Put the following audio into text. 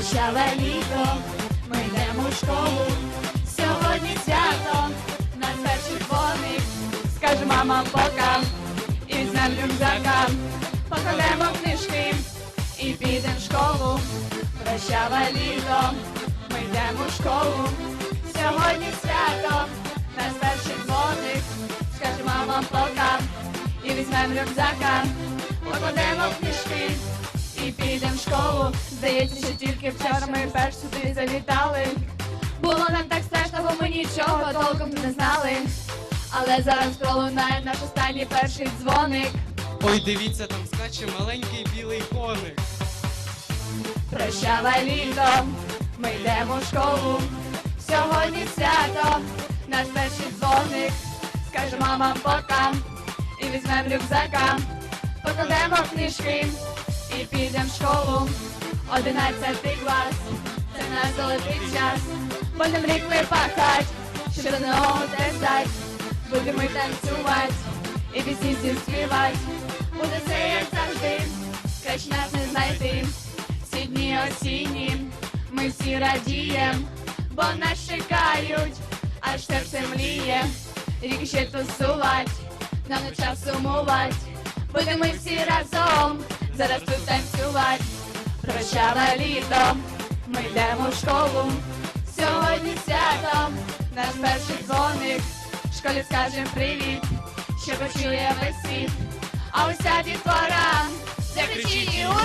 Прощаве літо, ми йдемо в школу. Сьогодні свято, наш перший дзвоник. Скаже мама пока, і візьмем рюкзака. Покладемо книжки і підемо в школу. Прощаве літо, ми йдемо в школу. Сьогодні свято, наш перший дзвоник. Скаже мама пока, і візьмем рюкзака. Покладемо книжки Здається, що тільки вчора ми перш сюди завітали. Було нам так страшно, бо ми нічого толком не знали. Але зараз пролунає наш останній перший дзвоник. Ой, дивіться, там скаче маленький білий коник. Прощавай літо, ми йдемо в школу. Сьогодні свято, наш перший дзвоник. Скаже мама пока, і візьмем рюкзака. Покладемо книжки і підемо в школу. Одинадцятий клас, це наш золотий час. Будем рік випахать, щоб до нового стать. Будемо й танцювати, і пісні всі співати. Буде все як завжди, краще нас не знайти. Всі дні осінні, ми всі радієм, бо нас чекають, аж серце мліє, рік ще тусувать, нам не час сумувать, будемо всі разом, зараз тут танцювать. Прощавай літо, ми йдемо в школу. Сьогодні свято, наш перший дзвоник. В школі скажем привіт, що почує весь світ. А уся дітвора закричить і ура!